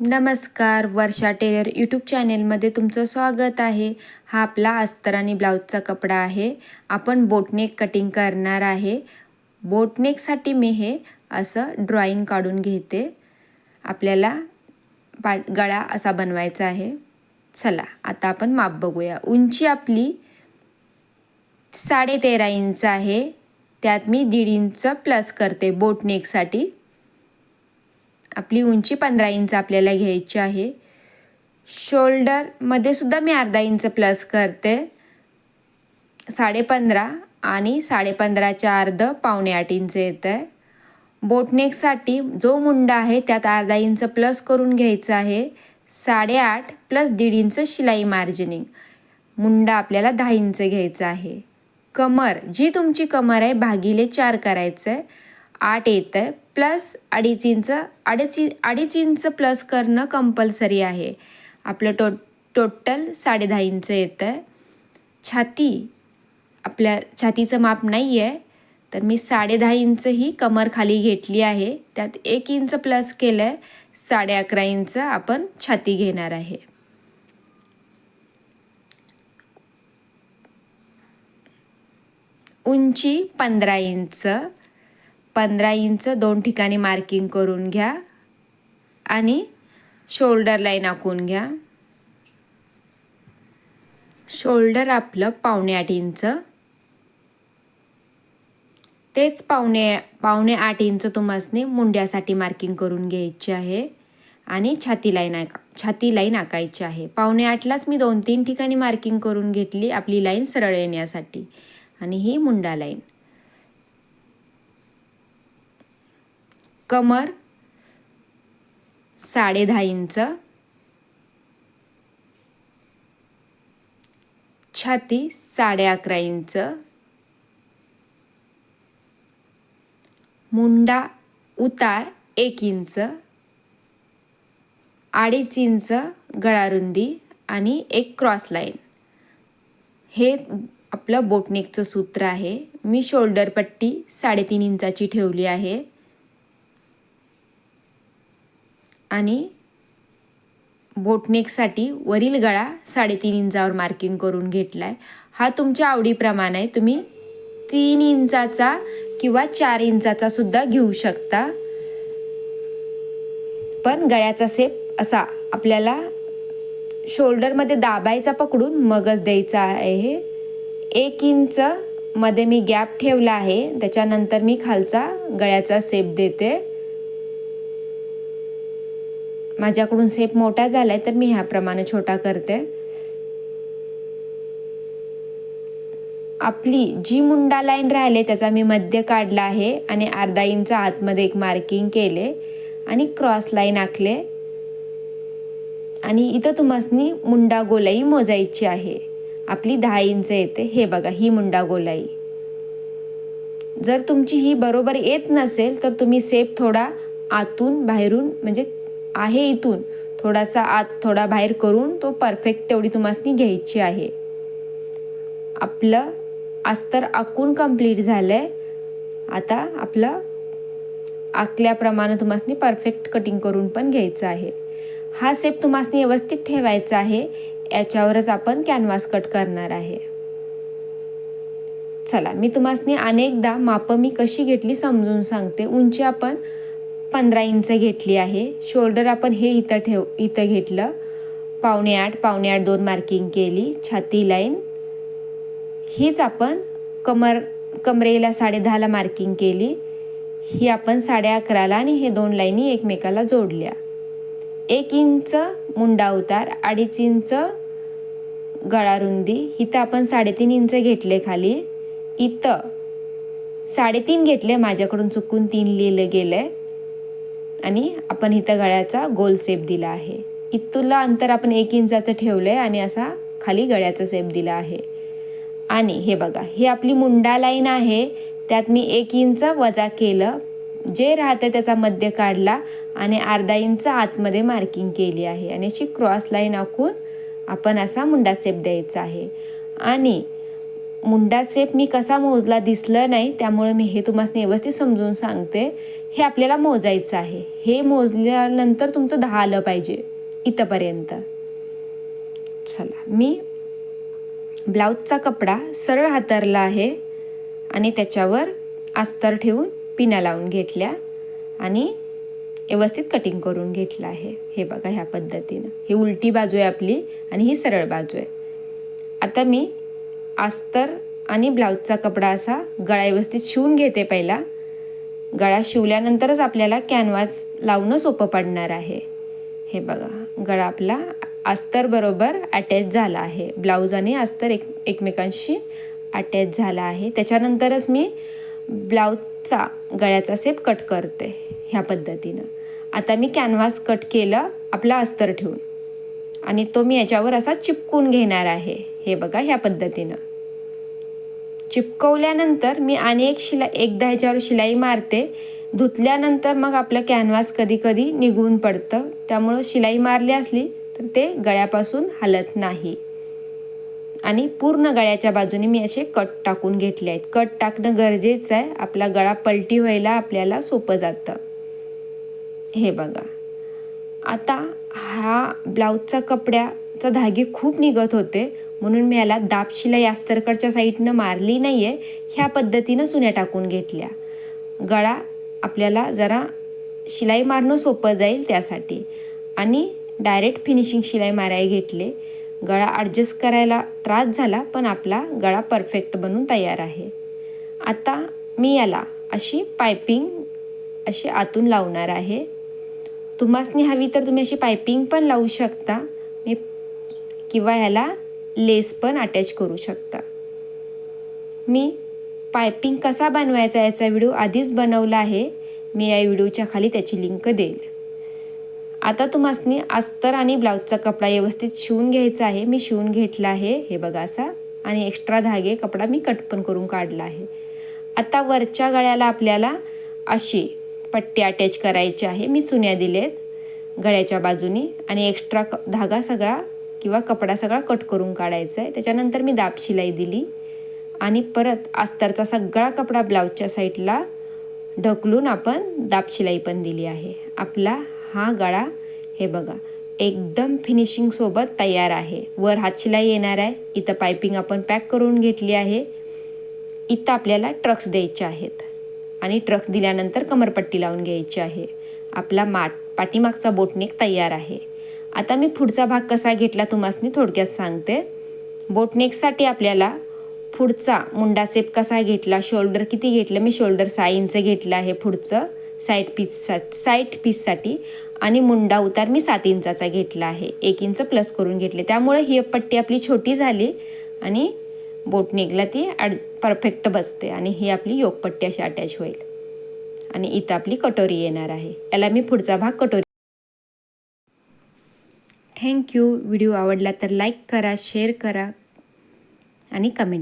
नमस्कार वर्षा teller YouTube चॅनेलमध्ये तुमचं स्वागत आहे. हा आपला अस्तर आणि ब्लाऊजचा कपडा आहे. आपण बोटनेक कटिंग करणार आहे. बोटनेकसाठी मी हे असं ड्रॉईंग काढून घेते. आपल्याला पा गळा असा बनवायचा आहे. चला आता आपण माप बघूया. उंची आपली साडेतेरा इंच आहे. त्यात मी दीड इंच प्लस करते बोटनेकसाठी आपली उंची पंधरा इंच आपल्याला घ्यायची आहे. शोल्डरमध्ये सुद्धा मी अर्धा इंच प्लस करते. साडेपंधरा आणि साडेपंधराच्या अर्ध पावणे आठ इंच येतं. आहे बोटनेकसाठी जो मुंडा आहे त्यात अर्धा इंच प्लस करून घ्यायचा आहे. साडेआठ प्लस दीड इंच शिलाई मार्जिनिंग मुंडा आपल्याला दहा इंच घ्यायचा आहे. कमर जी तुमची कमर आहे भागिले चार करायचं आहे आठ येतं आहे. प्लस अडीच इंच अडीच अडीच इंच प्लस करणं कंपल्सरी आहे. आपलं टो टोटल साडेदहा इंच येतं आहे. छाती आपल्या छातीचं माप नाही आहे. तर मी साडेदहा इंच ही कमर खाली घेतली आहे. त्यात एक इंच प्लस केलं आहे साडे अकरा इंच आपण छाती घेणार आहे. उंची पंधरा इंच पंधरा इंच दोन ठिकाणी मार्किंग करून घ्या आणि शोल्डर लाईन आखून घ्या. शोल्डर आपलं पावणे आठ इंच. तेच पावणे पावणे आठ इंच तुम्हाला मुंड्यासाठी मार्किंग करून घ्यायची आहे आणि छाती लाईन आका छाती लाईन आकायची आहे. पावणे आठलाच मी दोन तीन ठिकाणी मार्किंग करून घेतली आपली लाईन सरळ येण्यासाठी आणि ही मुंडा लाईन. कमर साडे दहा इंच छाती साडे अकरा इंच मुंडा उतार एक इंच अडीच इंच गळारुंदी आणि एक क्रॉस लाईन. हे आपलं बोटनेकचं सूत्र आहे. मी शोल्डर पट्टी साडेतीन इंचाची ठेवली आहे. आणि बोटनेकसाठी वरील गळा साडेतीन इंचावर मार्किंग करून घेतला आहे हा तुमच्या आवडीप्रमाणे आहे. तुम्ही तीन इंचाचा किंवा चार इंचाचा सुद्धा घेऊ शकता. पण गळ्याचा सेप असा आपल्याला शोल्डरमध्ये दाबायचा पकडून मगच द्यायचा आहे. एक इंच मध्ये मी गॅप ठेवला आहे. त्याच्यानंतर मी खालचा गळ्याचा सेप देते. माझ्याकडून सेप मोठा झालाय तर मी ह्याप्रमाणे छोटा करते. आपली जी मुंडा लाईन राहिले त्याचा मी मध्य काढला आहे आणि अर्धा इंच आतमध्ये एक मार्किंग केले आणि क्रॉस लाईन आखले. आणि इथं तुम्हाला मुंडा गोलाई मोजायची आहे. आपली दहा इंच येते. हे बघा ही मुंडा गोलाई. जर तुमची ही बरोबर येत नसेल तर तुम्ही सेप थोडा आतून बाहेरून म्हणजे आहे इथून. थोडासा आत थोडा बाहेर करून तो परफेक्ट तेवढी तुम्हाला घ्यायची आहे. आपलं अस्तर आखून कंप्लीट झालं आहे आता आपलं आकल्याप्रमाणे तुम्हाला परफेक्ट कटिंग करून पण घ्यायचं आहे. हा सेप तुम्हाला व्यवस्थित ठेवायचा आहे. याच्यावरच आपण कॅनव्हास कट करणार आहे. चला मी तुम्हाला अनेकदा मापं मी कशी घेतली समजून सांगते. उंची आपण पंधरा इंच घेतली आहे. शोल्डर आपण हे इथं ठेव इथं घेतलं. पावणे आठ पावणे आठ दोन मार्किंग केली. छाती लाईन हीच आपण कमर कमरेला साडे दहाला मार्किंग केली. ही आपण साडे अकराला आणि हे दोन लाईनी एकमेकाला जोडल्या. एक इंच मुंडा उतार अडीच इंच गळारुंदी इथं आपण साडेतीन इंच घेतले खाली. इथं साडेतीन घेतले माझ्याकडून चुकून तीन लिहिलं गेलं आहे आणि आपण इथं गळ्याचा गोल सेप दिला आहे. इथूला अंतर आपण एक इंचाचं ठेवलं आहे आणि असा खाली गळ्याचा सेप दिला आहे. आणि हे बघा हे आपली मुंडा लाईन आहे. त्यात मी एक इंच वजा केलं. जे राहतं त्याचा मध्य काढला आणि अर्धा इंच आतमध्ये मार्किंग केली आहे. आणि अशी क्रॉस लाईन आखून आपण असा मुंडा सेप द्यायचा आहे. आणि मुंडा सेप मी कसा मोजला दिसलं नाही त्यामुळे मी हे तुम्हाला व्यवस्थित समजून सांगते. हे आपल्याला मोजायचं आहे. हे मोजल्यानंतर तुमचं दहा आलं पाहिजे. इथंपर्यंत. चला मी ब्लाऊजचा कपडा सरळ हातरला आहे आणि त्याच्यावर अस्तर ठेवून पिना लावून घेतल्या आणि व्यवस्थित कटिंग करून घेतलं आहे. हे बघा ह्या पद्धतीनं. ही उलटी बाजू आहे आपली आणि ही सरळ बाजू आहे. आता मी अस्तर आणि ब्लाऊजचा कपडा असा गळा व्यवस्थित शिवून घेते पहिला. गळा शिवल्यानंतरच आपल्याला कॅनव्हास लावणं सोपं पडणार आहे. हे बघा गळा आपला अस्तरबरोबर अटॅच झाला आहे. ब्लाऊज आणि अस्तर एक एकमेकांशी अटॅच झाला आहे. त्याच्यानंतरच मी ब्लाऊजचा गळ्याचा सेप कट करते ह्या पद्धतीनं. आता मी कॅनव्हास कट केलं आपला अस्तर ठेवून. आणि तो मी याच्यावर असा चिपकून घेणार आहे. हे बघा ह्या पद्धतीनं. चिपकवल्यानंतर मी आणि एक शिलाई एकदा ह्याच्यावर शिलाई मारते. धुतल्यानंतर मग आपलं कॅनव्हास कधी कधी निघून पडतं. त्यामुळं शिलाई मारली असली तर ते गळ्यापासून हलत नाही. आणि पूर्ण गळ्याच्या बाजूने मी असे कट टाकून घेतले आहेत. कट टाकणं गरजेचं आहे. आपला गळा पलटी व्हायला आपल्याला सोपं जातं. हे बघा. आता हा ब्लाऊजचा कपड्याचा धागे खूप निघत होते. म्हणून मी याला दाब शिलाई अस्तरकडच्या साईडनं मारली नाही आहे ह्या पद्धतीनं चुन्या टाकून घेतल्या. गळा आपल्याला जरा शिलाई मारणं सोपं जाईल त्यासाठी. आणि डायरेक्ट फिनिशिंग शिलाई मारायला घेतले. गळा ॲडजस्ट करायला त्रास झाला पण आपला गळा परफेक्ट बनून तयार आहे. आता मी याला अशी पायपिंग अशी आतून लावणार आहे. तुम्हासनी हवी तर तुम्ही अशी पायपिंग पण लावू शकता. मी किंवा ह्याला लेस पण अटॅच करू शकता. मी पायपिंग कसा बनवायचा याचा व्हिडिओ आधीच बनवला आहे. मी या व्हिडिओच्या खाली त्याची लिंक देईल. आता तुम्हासनी अस्तर आणि ब्लाऊजचा कपडा व्यवस्थित शिवून घ्यायचा आहे. मी शिवून घेतला आहे. हे बघा असा. आणि एक्स्ट्रा धागे कपडा मी कट पण करून काढला आहे. आता वरच्या गळ्याला आपल्याला अशी पट्टी अटॅच करायची आहे. मी चुन्या दिलेत गळ्याच्या बाजूनी आणि एक्स्ट्रा क धागा सगळा किंवा कपडा सगळा कट करून काढायचा आहे. त्याच्यानंतर मी दाब शिलाई दिली आणि परत अस्तरचा सगळा कपडा ब्लाऊजच्या साईडला ढकलून आपण दाब शिलाई पण दिली आहे. आपला हा गळा हे बघा एकदम फिनिशिंगसोबत तयार आहे. वर हातशिलाई येणार आहे. इथं पायपिंग आपण पॅक करून घेतली आहे. इथं आपल्याला ट्रक्स द्यायचे आहेत. आणि ट्रक दिल्यानंतर कमरपट्टी लावून घ्यायची आहे. आपला माट पाठीमागचा बोटनेक तयार आहे. आता मी पुढचा भाग कसा घेतला तुम्हाला थोडक्यात सांगते. बोटनेकसाठी आपल्याला पुढचा मुंडा सेप कसा घेतला शोल्डर किती घेतलं मी शोल्डर सहा इंच घेतलं आहे पुढचं साईड पीससा साईड पीससाठी आणि मुंडा उतार मी सात इंचाचा घेतला आहे. एक इंच प्लस करून घेतले. त्यामुळे ही पट्टी आपली छोटी झाली आणि बोटनेकला ती अड परफेक्ट बसते आणि ही आपली योगपट्टी अशी अटॅच होईल. आणि इथं आपली कटोरी येणार आहे. याला मी पुढचा भाग कटोरी थँक्यू व्हिडिओ आवडला तर लाईक करा शेअर करा आणि कमेंट